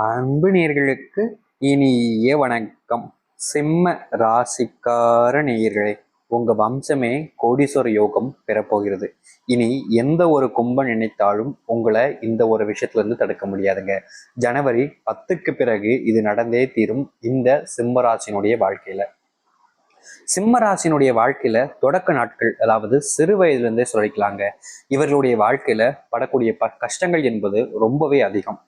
அன்பு நேர்களுக்கு இனிய வணக்கம். சிம்ம ராசிக்கார நேயர்களே உங்க வம்சமே கோடீஸ்வர யோகம் பெறப்போகிறது. இனி எந்த ஒரு கும்பம் நினைத்தாலும் உங்களை இந்த ஒரு விஷயத்துல இருந்து தடுக்க முடியாதுங்க. ஜனவரி பத்துக்கு பிறகு இது நடந்தே தீரும் இந்த சிம்மராசினுடைய வாழ்க்கையில. சிம்மராசினுடைய வாழ்க்கையில தொடக்க நாட்கள் அதாவது சிறு வயதுலேருந்தே சொல்லிக்கலாங்க. இவர்களுடைய வாழ்க்கையில படக்கூடிய ப கஷ்டங்கள் என்பது ரொம்பவே அதிகம்.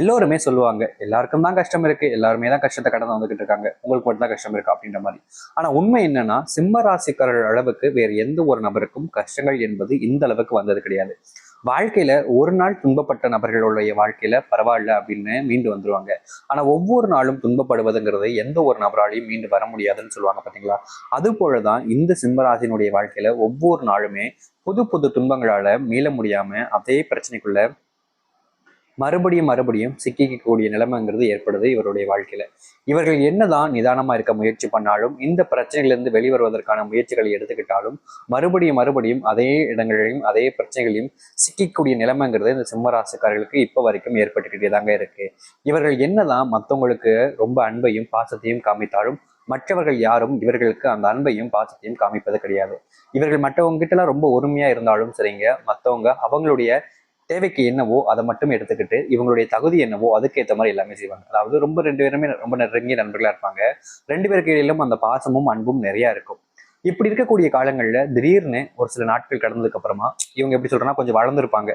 எல்லோருமே சொல்லுவாங்க எல்லாருக்கும் தான் கஷ்டம் இருக்கு எல்லாருமே தான் கஷ்டத்தை கடந்து வந்துகிட்டு இருக்காங்க உங்களுக்கு மட்டும் தான் கஷ்டம் இருக்கு அப்படின்ற மாதிரி. ஆனா உண்மை என்னன்னா சிம்ம ராசிக்காரர்கள் அளவுக்கு வேறு எந்த ஒரு நபருக்கும் கஷ்டங்கள் என்பது இந்த அளவுக்கு வந்தது கிடையாது. வாழ்க்கையில ஒரு நாள் துன்பப்பட்ட நபர்களுடைய வாழ்க்கையில பரவாயில்ல அப்படின்னு மீண்டு வந்துருவாங்க. ஆனா ஒவ்வொரு நாளும் துன்பப்படுவதுங்கிறது எந்த ஒரு நபராலையும் மீண்டு வர முடியாதுன்னு சொல்லுவாங்க பாத்தீங்களா? அது போலதான் இந்த சிம்மராசினுடைய வாழ்க்கையில ஒவ்வொரு நாளுமே புது புது துன்பங்களால மீள முடியாம அதே பிரச்சனைக்குள்ள மறுபடியும் மறுபடியும் சிக்கிக்கக்கூடிய நிலைமைங்கிறது ஏற்படுது இவருடைய வாழ்க்கையில. இவர்கள் என்னதான் நிதானமா இருக்க முயற்சி பண்ணாலும் இந்த பிரச்சனைகளிலிருந்து வெளிவருவதற்கான முயற்சிகளை எடுத்துக்கிட்டாலும் மறுபடியும் மறுபடியும் அதே இடங்களிலும் அதே பிரச்சனைகளையும் சிக்கக்கூடிய நிலைமைங்கிறது இந்த சிம்மராசிக்காரர்களுக்கு இப்போ வரைக்கும் ஏற்பட்டுக்கிட்டே தாங்க இருக்கு. இவர்கள் என்னதான் மற்றவங்களுக்கு ரொம்ப அன்பையும் பாசத்தையும் காமித்தாலும் மற்றவர்கள் யாரும் இவர்களுக்கு அந்த அன்பையும் பாசத்தையும் காமிப்பது கிடையாது. இவர்கள் மற்றவங்க கிட்டலாம் ரொம்ப ஒருமையா இருந்தாலும் சரிங்க மற்றவங்க அவங்களுடைய தேவைக்கு என்னவோ அதை மட்டும் எடுத்துக்கிட்டு இவங்களுடைய தகுதி என்னவோ அதுக்கேற்ற மாதிரி எல்லாமே செய்வாங்க. அதாவது ரொம்ப ரெண்டு பேருமே ரொம்ப நெருங்கிய நண்பர்களா இருப்பாங்க. ரெண்டு பேருக்கு இடையிலும் அந்த பாசமும் அன்பும் நிறைய இருக்கும். இப்படி இருக்கக்கூடிய காலங்களில் திடீர்னு ஒரு சில நாட்கள் கடந்ததுக்கு அப்புறமா இவங்க எப்படி சொல்றேன்னா கொஞ்சம் வளர்ந்துருப்பாங்க.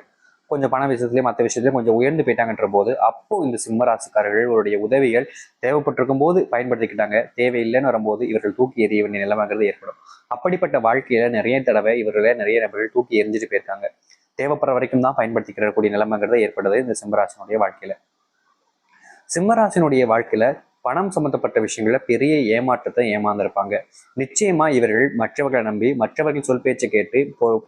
கொஞ்சம் பண விஷயத்துலயும் மற்ற விஷயத்துலயும் கொஞ்சம் உயர்ந்து போயிட்டாங்கன்ற போது அப்போ இந்த சிம்ம அவருடைய உதவிகள் தேவைப்பட்டிருக்கும் போது பயன்படுத்திக்கிட்டாங்க. தேவையில்லைன்னு வரும்போது இவர்கள் தூக்கி எறிய வேண்டிய நிலைமைங்கிறது ஏற்படும். அப்படிப்பட்ட வாழ்க்கையில நிறைய தடவை இவர்கள நிறைய நபர்கள் தூக்கி எரிஞ்சிட்டு போயிருக்காங்க. தேவைப்படுற வரைக்கும் தான் பயன்படுத்திக்கிற நிலைமைங்கிறத ஏற்படுது இந்த சிம்மராசினுடைய வாழ்க்கையில. சிம்மராசினுடைய வாழ்க்கையில பணம் சம்பந்தப்பட்ட விஷயங்கள பெரிய ஏமாற்றத்தை ஏமாந்திருப்பாங்க. நிச்சயமா இவர்கள் மற்றவர்களை நம்பி மற்றவர்கள் சொல் பேச்சை கேட்டு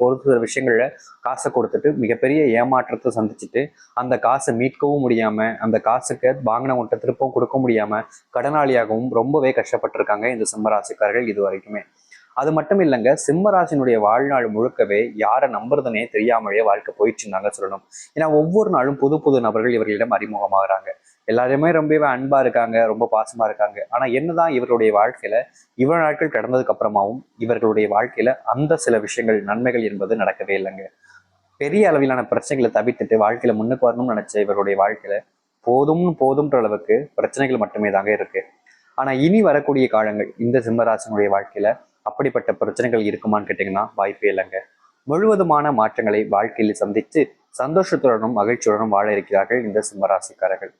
ஒரு விஷயங்கள்ல காசை கொடுத்துட்டு மிகப்பெரிய ஏமாற்றத்தை சந்திச்சுட்டு அந்த காசை மீட்கவும் முடியாம அந்த காசுக்கு வாங்கினவங்கிட்ட திருப்பவும் கொடுக்க முடியாம கடனாளியாகவும் ரொம்பவே கஷ்டப்பட்டிருக்காங்க இந்த சிம்மராசிக்காரர்கள் இது வரைக்குமே. அது மட்டும் இல்லைங்க சிம்மராசினுடைய வாழ்நாள் முழுக்கவே யாரை நம்புறதுனே தெரியாமலேயே வாழ்க்கை போயிட்டு இருந்தாங்க சொல்லணும். ஏன்னா ஒவ்வொரு நாளும் புது புது நபர்கள் இவர்களிடம் அறிமுகமாகறாங்க. எல்லாருமே ரொம்பவே அன்பா இருக்காங்க ரொம்ப பாசமா இருக்காங்க. ஆனா என்னதான் இவர்களுடைய வாழ்க்கையில இவ்வளவு நாட்கள் கடந்ததுக்கு அப்புறமாவும் இவர்களுடைய வாழ்க்கையில அந்த சில விஷயங்கள் நன்மைகள் என்பது நடக்கவே இல்லைங்க. பெரிய அளவிலான பிரச்சனைகளை தவிர்த்துட்டு வாழ்க்கையில முன்னுக்கு வரணும்னு நினைச்ச இவருடைய வாழ்க்கையில போதும் போதும்ன்ற அளவுக்கு பிரச்சனைகள் மட்டுமே தாங்க இருக்கு. ஆனா இனி வரக்கூடிய காலங்கள் இந்த சிம்மராசனுடைய வாழ்க்கையில அப்படிப்பட்ட பிரச்சனைகள் இருக்குமான்னு கேட்டிங்கன்னா வாய்ப்பே இல்லைங்க. முழுவதுமான மாற்றங்களை வாழ்க்கையில் சந்தித்து சந்தோஷத்துடனும் மகிழ்ச்சியுடனும் வாழ இருக்கிறார்கள் இந்த சிம்மராசிக்காரர்கள்.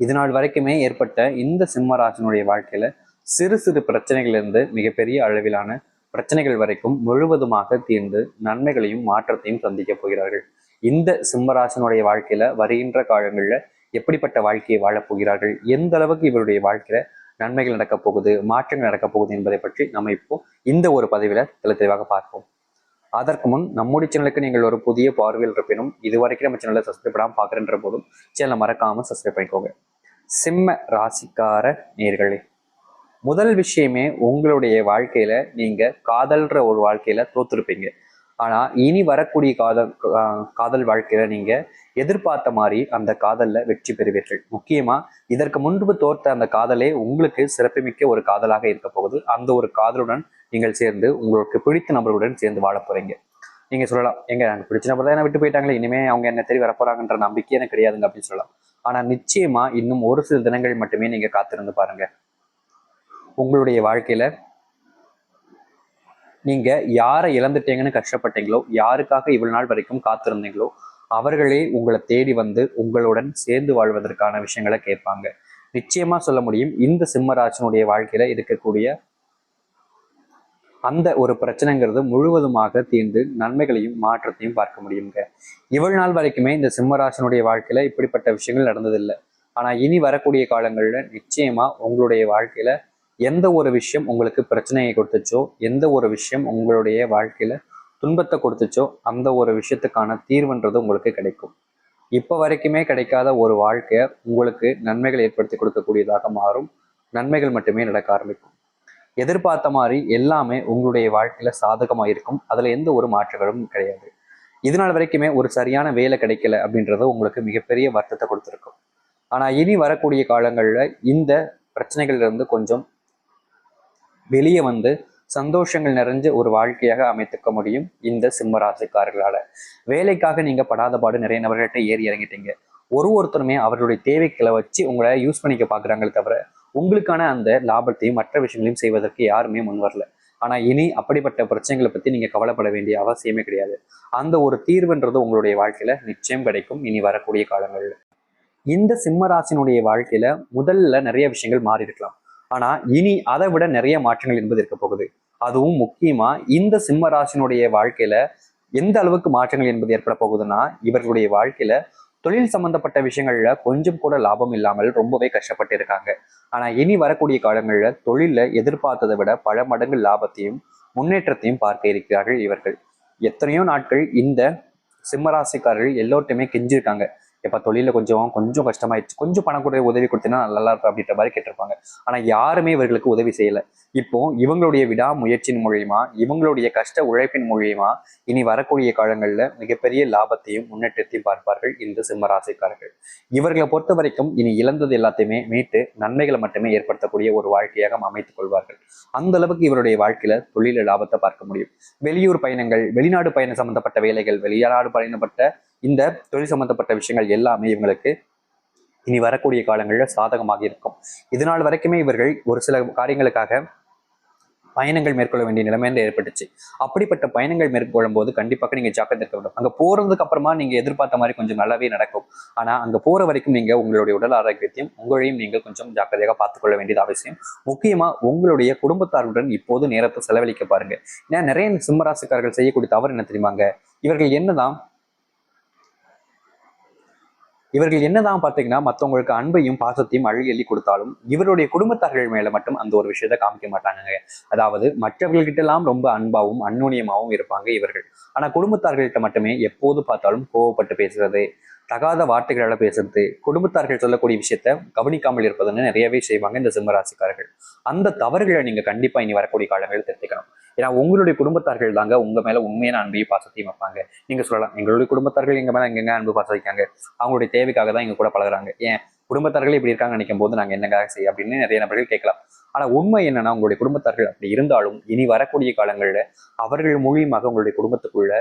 இது நாள் வரைக்குமே ஏற்பட்ட இந்த சிம்மராசினுடைய வாழ்க்கையில சிறு சிறு பிரச்சனைகளிலிருந்து மிகப்பெரிய அளவிலான பிரச்சனைகள் வரைக்கும் முழுவதுமாக தீர்ந்து நன்மைகளையும் மாற்றத்தையும் சந்திக்க போகிறார்கள். இந்த சிம்மராசனுடைய வாழ்க்கையில வருகின்ற காலங்களில் எப்படிப்பட்ட வாழ்க்கையை வாழப்போகிறார்கள் எந்த அளவுக்கு இவருடைய வாழ்க்கையில நன்மைகள் நடக்கப் போகுது மாற்றங்கள் நடக்கப் போகுது என்பதை பற்றி நம்ம இப்போ இந்த ஒரு பதிவில் தெளி தெளிவாக பார்ப்போம். அதற்கு முன் நம்முடைய சேனலுக்கு நீங்கள் ஒரு புதிய பார்வையில் இருப்பினும் இது வரைக்கும் நம்ம சேனலை சப்ஸ்கிரைப் பண்ணாமல் பார்க்குறன்ற போதும் சேனலை மறக்காமல் சப்ஸ்கிரைப் பண்ணிக்கோங்க. சிம்ம ராசிக்கார நேர்களே முதல் விஷயமே உங்களுடைய வாழ்க்கையில நீங்க காதல்ன்ற ஒரு வாழ்க்கையில தோத்துருப்பீங்க. ஆனா இனி வரக்கூடிய காதல் காதல் வாழ்க்கையில நீங்க எதிர்பார்த்த மாதிரி அந்த காதல்ல வெற்றி பெறுவீர்கள். முக்கியமா இதற்கு முன்பு தோற்ற அந்த காதலே உங்களுக்கு சிறப்புமிக்க ஒரு காதலாக இருக்க போகுது. அந்த ஒரு காதலுடன் நீங்கள் சேர்ந்து உங்களுக்கு பிடித்த நபர்களுடன் சேர்ந்து வாழ போறீங்க. நீங்க சொல்லலாம் எங்க எனக்கு பிடிச்ச நபர் தான் விட்டு போயிட்டாங்களே இனிமே அவங்க என்ன தேடி வரப்போறாங்கன்ற நம்பிக்கை எனக்கு கிடையாதுங்க அப்படின்னு சொல்லலாம். ஆனா நிச்சயமா இன்னும் ஒரு சில தினங்கள் மட்டுமே நீங்க காத்திருந்து பாருங்க. உங்களுடைய வாழ்க்கையில நீங்க யாரை இழந்துட்டீங்கன்னு கஷ்டப்பட்டீங்களோ யாருக்காக இவ்வளவு நாள் வரைக்கும் காத்திருந்தீங்களோ அவர்களே உங்களை தேடி வந்து உங்களுடன் சேர்ந்து வாழ்வதற்கான விஷயங்களை கேட்பாங்க. நிச்சயமா சொல்ல முடியும் இந்த சிம்மராஜனுடைய வாழ்க்கையில இருக்கக்கூடிய அந்த ஒரு பிரச்சனைங்கிறது முழுவதுமாக தீர்ந்து நன்மைகளையும் மாற்றத்தையும் பார்க்க முடியுங்க. இவ்வளவு நாள் வரைக்குமே இந்த சிம்மராசனுடைய வாழ்க்கையில இப்படிப்பட்ட விஷயங்கள் நடந்ததில்லை. ஆனா இனி வரக்கூடிய காலங்கள்ல நிச்சயமா உங்களுடைய வாழ்க்கையில எந்த ஒரு விஷயம் உங்களுக்கு பிரச்சனையை கொடுத்துச்சோ எந்த ஒரு விஷயம் உங்களுடைய வாழ்க்கையில துன்பத்தை கொடுத்துச்சோ அந்த ஒரு விஷயத்துக்கான தீர்வுன்றது உங்களுக்கு கிடைக்கும். இப்போ வரைக்குமே கிடைக்காத ஒரு வாழ்க்கையை உங்களுக்கு நன்மைகள் ஏற்படுத்தி கொடுக்கக்கூடியதாக மாறும். நன்மைகள் மட்டுமே நடக்க ஆரம்பிக்கும். எதிர்பார்த்த மாதிரி எல்லாமே உங்களுடைய வாழ்க்கையில சாதகமாக இருக்கும் அதில் எந்த ஒரு மாற்றங்களும் கிடையாது. இதனால் வரைக்குமே ஒரு சரியான வேலை கிடைக்கல அப்படின்றது உங்களுக்கு மிகப்பெரிய வருத்தத்தை கொடுத்துருக்கும். ஆனால் இனி வரக்கூடிய காலங்களில் இந்த பிரச்சனைகள்லேருந்து கொஞ்சம் வெளியே வந்து சந்தோஷங்கள் நிறைஞ்ச ஒரு வாழ்க்கையாக அமைத்துக்க முடியும் இந்த சிம்மராசிக்காரர்களால் வேலைக்காக நீங்கள் படாத பாடு நிறைய நபர்கள்ட்ட ஏறி இறங்கிட்டீங்க. ஒரு ஒருத்தருமே அவர்களுடைய தேவைகளை வச்சு உங்களை யூஸ் பண்ணிக்க பாக்குறாங்களே தவிர உங்களுக்கான அந்த லாபத்தையும் மற்ற விஷயங்களையும் செய்வதற்கு யாருமே முன் வரல. ஆனால் இனி அப்படிப்பட்ட பிரச்சனைகளை பற்றி நீங்கள் கவலைப்பட வேண்டிய அவசியமே கிடையாது. அந்த ஒரு தீர்வுன்றது உங்களுடைய வாழ்க்கையில் நிச்சயம் கிடைக்கும். இனி வரக்கூடிய காலங்களில். இந்த சிம்ம ராசினுடைய முதல்ல நிறைய விஷயங்கள் மாறி இருக்கலாம் ஆனா இனி அதை விட நிறைய மாற்றங்கள் என்பது இருக்க போகுது. அதுவும் முக்கியமா இந்த சிம்ம ராசினுடைய வாழ்க்கையில எந்த அளவுக்கு மாற்றங்கள் என்பது ஏற்பட போகுதுன்னா இவர்களுடைய வாழ்க்கையில தொழில் சம்பந்தப்பட்ட விஷயங்கள்ல கொஞ்சம் கூட லாபம் இல்லாமல் ரொம்பவே கஷ்டப்பட்டு இருக்காங்க. ஆனா இனி வரக்கூடிய காலங்கள்ல தொழில எதிர்பார்த்ததை விட பல மடங்கு லாபத்தையும் முன்னேற்றத்தையும் பார்க்க இருக்கிறார்கள் இவர்கள். எத்தனையோ நாட்கள் இந்த சிம்மராசிக்காரர்கள் எல்லோருட்டுமே கெஞ்சிருக்காங்க. எப்போ தொழில கொஞ்சம் கொஞ்சம் கஷ்டமாயிடுச்சு. கொஞ்சம் பணம் கூட உதவி கொடுத்தீங்கன்னா நல்லா இருக்கும் அப்படின்ற மாதிரி கேட்டிருப்பாங்க. ஆனால் யாருமே இவர்களுக்கு உதவி செய்யல. இப்போ இவங்களுடைய விடாமுயற்சியின் மூலியமா இவங்களுடைய கஷ்ட உழைப்பின் மூலியமா இனி வரக்கூடிய காலங்களில் மிகப்பெரிய லாபத்தையும் முன்னேற்றத்தையும் பார்ப்பார்கள் இந்த சிம்மராசிக்காரர்கள் இவர்களை பொறுத்த வரைக்கும் இனி இழந்தது எல்லாத்தையுமே மீட்டு நன்மைகளை மட்டுமே ஏற்படுத்தக்கூடிய ஒரு வாழ்க்கையாக அமைத்துக் கொள்வார்கள். அந்த அளவுக்கு இவருடைய வாழ்க்கையில தொழில லாபத்தை பார்க்க முடியும். வெளியூர் பயணங்கள் வெளிநாடு பயணம் சம்பந்தப்பட்ட வேலைகள் வெளிநாடு பயணப்பட்ட இந்த தொழில் சம்பந்தப்பட்ட விஷயங்கள் எல்லாமே இவங்களுக்கு இனி வரக்கூடிய காலங்களில் சாதகமாக இருக்கும். இதனால் வரைக்குமே இவர்கள் ஒரு சில காரியங்களுக்காக பயணங்கள் மேற்கொள்ள வேண்டிய நிலைமை ஏற்பட்டுச்சு. அப்படிப்பட்ட பயணங்கள் மேற்கொள்ளும் போது கண்டிப்பாக நீங்க ஜாக்கிரதை இருக்க வேண்டும். அங்க போறதுக்கு அப்புறமா நீங்க எதிர்பார்த்த மாதிரி கொஞ்சம் நல்லாவே நடக்கும். ஆனா அங்க போற வரைக்கும் நீங்க உங்களுடைய உடல் ஆரோக்கியத்தையும் உங்களையும் நீங்கள் கொஞ்சம் ஜாக்கிரதையாக பார்த்துக்கொள்ள வேண்டியது அவசியம். முக்கியமா உங்களுடைய குடும்பத்தாருடன் இப்போது நேரத்தை செலவழிக்க பாருங்க. ஏன்னா நிறைய சிம்மராசிக்காரர்கள் செய்யக்கூடிய தவறு என்ன தெரியுமாங்க? இவர்கள் என்னதான் இவர்கள் என்னதான் பார்த்தீங்கன்னா மற்றவங்களுக்கு அன்பையும் பாசத்தையும் அள்ளி அள்ளி கொடுத்தாலும் இவருடைய குடும்பத்தார்கள் மேல மட்டும் அந்த ஒரு விஷயத்தை காமிக்க மாட்டாங்க அதாவது மற்றவர்கள்கிட்ட எல்லாம் ரொம்ப அன்பாவும் அந்நுணியமாகவும் இருப்பாங்க இவர்கள். ஆனா குடும்பத்தார்கள்கிட்ட மட்டுமே எப்போது பார்த்தாலும் கோவப்பட்டு பேசுறது தகாத வார்த்தைகளால பேசுறது குடும்பத்தார்கள் சொல்லக்கூடிய விஷயத்த கவனிக்காமல் இருப்பதுன்னு நிறையவே செய்வாங்க இந்த சிம்மராசிக்காரர்கள். அந்த தவறுகளை நீங்க கண்டிப்பா இனி வரக்கூடிய காலங்களில் தெரிவிக்கணும் ஏன்னா உங்களுடைய குடும்பத்தார்கள் தாங்க உங்க மேல உண்மையான அன்பையும் பாசத்தையும் வைப்பாங்க. நீங்க சொல்லலாம் எங்களுடைய குடும்பத்தார்கள் எங்க மேல எங்கெங்க அன்பு பாசம் அவங்களுடைய தேவைக்காக தான் எங்க கூட பழகுறாங்க. ஏன்? குடும்பத்தார்கள் இப்படி இருக்காங்க நினைக்கும் போது நாங்க என்னக்காக செய்ய அப்படின்னு நிறைய நபர்கள் கேட்கலாம். ஆனா உண்மை என்னன்னா உங்களுடைய குடும்பத்தார்கள் அப்படி இருந்தாலும் இனி வரக்கூடிய காலங்கள்ல அவர்கள் மூலியமாக உங்களுடைய குடும்பத்துக்குள்ள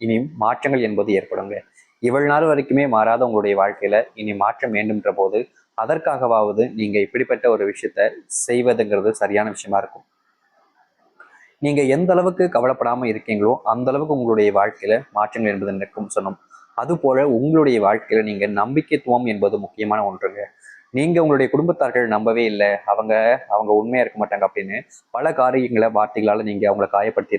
இனி மாற்றங்கள் என்பது ஏற்படுங்க. இவ்வளவு நாள் வரைக்குமே மாறாத உங்களுடைய வாழ்க்கையில இனி மாற்றம் வேண்டும்ன்ற போது அதற்காகவாவது நீங்க இப்படிப்பட்ட ஒரு விஷயத்த செய்வதுங்கிறது சரியான விஷயமா இருக்கும். நீங்க எந்த அளவுக்கு கவலைப்படாம இருக்கீங்களோ அந்த அளவுக்கு உங்களுடைய வாழ்க்கையில மாற்றங்கள் என்பது நிற்கும் சொன்னோம். அது போல உங்களுடைய வாழ்க்கையில நீங்க நம்பிக்கைத்துவம் என்பது முக்கியமான ஒன்றுங்க. நீங்க உங்களுடைய குடும்பத்தார்கள் நம்பவே இல்லை. அவங்க அவங்க உண்மையா இருக்க மாட்டாங்க அப்படின்னு பல காரியங்களை வார்த்தைகளால நீங்க அவங்களை காயப்படுத்தி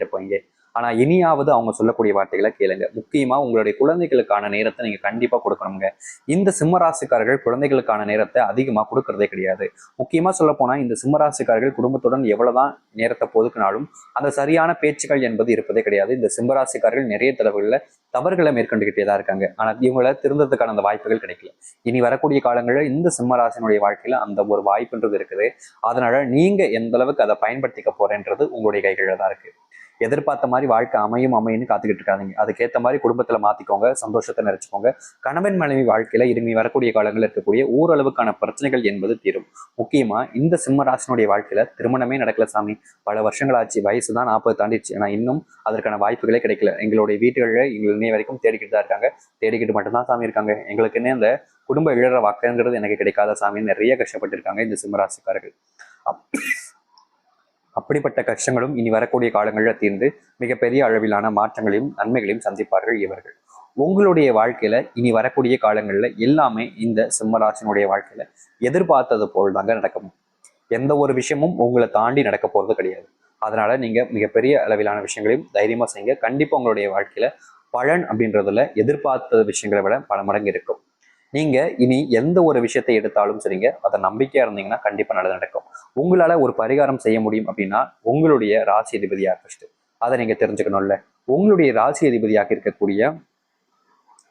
ஆனால் இனியாவது அவங்க சொல்லக்கூடிய வார்த்தைகளை கேளுங்க. முக்கியமாக உங்களுடைய குழந்தைகளுக்கான நேரத்தை நீங்கள் கண்டிப்பாக கொடுக்கணுங்க. இந்த சிம்மராசிக்காரர்கள் குழந்தைகளுக்கான நேரத்தை அதிகமாக கொடுக்கறதே கிடையாது. முக்கியமாக சொல்லப்போனால் இந்த சிம்மராசிக்காரர்கள் குடும்பத்துடன் எவ்வளோதான் நேரத்தை பொதுக்கினாலும் அந்த சரியான பேச்சுக்கள் என்பது இருப்பதே கிடையாது. இந்த சிம்மராசிக்காரர்கள் நிறைய தடவைகளில் தவறுகளை மேற்கொண்டுகிட்டே தான் இருக்காங்க. ஆனால் இவங்களை திருந்ததுக்கான அந்த வாய்ப்புகள் கிடைக்கல. இனி வரக்கூடிய காலங்களில் இந்த சிம்மராசினுடைய வாழ்க்கையில் அந்த ஒரு வாய்ப்புன்றது இருக்குது. அதனால நீங்கள் எந்த அளவுக்கு அதை பயன்படுத்திக்க போறேன்றது உங்களுடைய கைகளில் தான் இருக்குது எதிர்பார்த்த மாதிரி வாழ்க்கை அமையும் அமையும்னு காத்துக்கிட்டு இருக்காதீங்க. அதுக்கேற்ற மாதிரி குடும்பத்தில் மாற்றிக்கோங்க சந்தோஷத்தை நிறைச்சுக்கோங்க கணவன் மனைவி வாழ்க்கையில் இனிமே வரக்கூடிய காலங்களில் இருக்கக்கூடிய ஓரளவுக்கான பிரச்சனைகள் என்பது தீரும். முக்கியமாக இந்த சிம்மராசனுடைய வாழ்க்கையில் திருமணமே நடக்கல சாமி. பல வருஷங்களாச்சு வயசு தான் நாற்பது தாண்டிடுச்சு. ஆனால் இன்னும் அதற்கான வாய்ப்புகளே கிடைக்கல. எங்களுடைய வீட்டுகளில் எங்கள் இன்னை வரைக்கும் தேடிக்கிட்டு தான் இருக்காங்க. தேடிக்கிட்டு மட்டும்தான் சாமி இருக்காங்க. எங்களுக்குன்னே அந்த குடும்ப இழற வாக்குங்கிறது எனக்கு கிடைக்காத சாமின்னு நிறைய கஷ்டப்பட்டிருக்காங்க இந்த சிம்மராசிக்காரர்கள் அப்படிப்பட்ட கஷ்டங்களும் இனி வரக்கூடிய காலங்களில் தீர்ந்து மிகப்பெரிய அளவிலான மாற்றங்களையும் நன்மைகளையும் சந்திப்பார்கள் இவர்கள். உங்களுடைய வாழ்க்கையில இனி வரக்கூடிய காலங்களில் எல்லாமே இந்த சிம்மராசினுடைய வாழ்க்கையில எதிர்பார்த்தது போல் தாங்க நடக்கும். எந்த ஒரு விஷயமும் உங்களை தாண்டி நடக்க போறது கிடையாது. அதனால நீங்க மிகப்பெரிய அளவிலான விஷயங்களையும் தைரியமா செய்யுங்க. கண்டிப்பா உங்களுடைய வாழ்க்கையில பலன் அப்படின்றதுல எதிர்பார்த்த விஷயங்களை விட பல மடங்கு இருக்கும். நீங்கள் இனி எந்த ஒரு விஷயத்தை எடுத்தாலும் சரிங்க அதை நம்பிக்கையாக இருந்தீங்கன்னா கண்டிப்பாக நல்லது நடக்கும். உங்களால் ஒரு பரிகாரம் செய்ய முடியும் அப்படின்னா உங்களுடைய ராசி அதிபதியாக ஃபர்ஸ்ட் அதை நீங்கள் தெரிஞ்சுக்கணும்ல. உங்களுடைய ராசி அதிபதியாக இருக்கக்கூடிய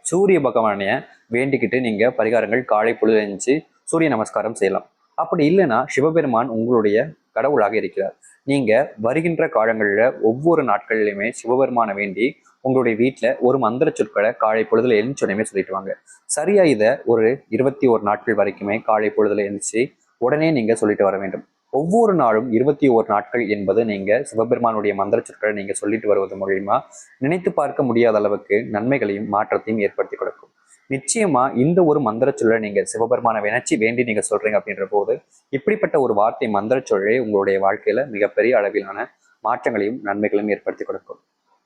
சூரிய பகவானைய வேண்டிக்கிட்டு நீங்கள் பரிகாரங்கள் காலை பொழுது எழுந்துச்சு சூரிய நமஸ்காரம் செய்யலாம். அப்படி இல்லைன்னா சிவபெருமான் உங்களுடைய கடவுளாக இருக்கிறார். நீங்கள் வருகின்ற காலங்களில் ஒவ்வொரு நாட்களிலுமே சிவபெருமானை வேண்டி உங்களுடைய வீட்டில் ஒரு மந்திர சொற்களை காலை பொழுதுல எழுந்துச்சோடனே சொல்லிட்டு வாங்க சரியா இதை ஒரு இருபத்தி ஒரு நாட்கள் வரைக்குமே காலை பொழுதுல எழுந்துச்சு உடனே நீங்க சொல்லிட்டு வர வேண்டும். ஒவ்வொரு நாளும் இருபத்தி ஓரு நாட்கள் என்பது நீங்க சிவபெருமானுடைய மந்திர சொற்களை நீங்க சொல்லிட்டு வருவது மூலியமா நினைத்து பார்க்க முடியாத அளவுக்கு நன்மைகளையும் மாற்றத்தையும் ஏற்படுத்தி கொடுக்கும். நிச்சயமா இந்த ஒரு மந்திர சொல்லை நீங்க சிவபெருமான வினைச்சி வேண்டி நீங்க சொல்றீங்க அப்படின்ற போது இப்படிப்பட்ட ஒரு வார்த்தை மந்திர சொல்லே உங்களுடைய வாழ்க்கையில மிகப்பெரிய அளவிலான மாற்றங்களையும் நன்மைகளையும் ஏற்படுத்தி கொடுக்கும்.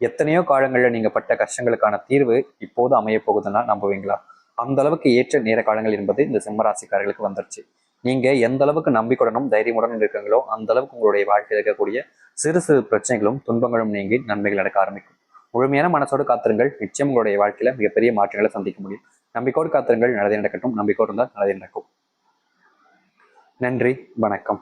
எத்தனையோ காலங்களில் நீங்கள் பட்ட கஷ்டங்களுக்கான தீர்வு இப்போது அமைய போகுதுன்னா நம்புவீங்களா? அந்த அளவுக்கு ஏற்ற நேர காலங்கள் என்பது இந்த சிம்மராசிக்காரர்களுக்கு வந்துருச்சு. நீங்க எந்த அளவுக்கு நம்பிக்கையுடனும் தைரியமுடனும் இருக்கீங்களோ அந்த அளவுக்கு உங்களுடைய வாழ்க்கையில் இருக்கக்கூடிய சிறு சிறு பிரச்சனைகளும் துன்பங்களும் நீங்கி நன்மைகள் நடக்க ஆரம்பிக்கும். முழுமையான மனசோடு காத்திருங்கள். நிச்சயம் உங்களுடைய வாழ்க்கையில மிகப்பெரிய மாற்றங்களை சந்திக்க முடியும். நம்பிக்கோடு காத்திருங்கள். நல்லதே நடக்கட்டும். நம்பிக்கோடு இருந்தால் நல்லதே நடக்கும். நன்றி. வணக்கம்.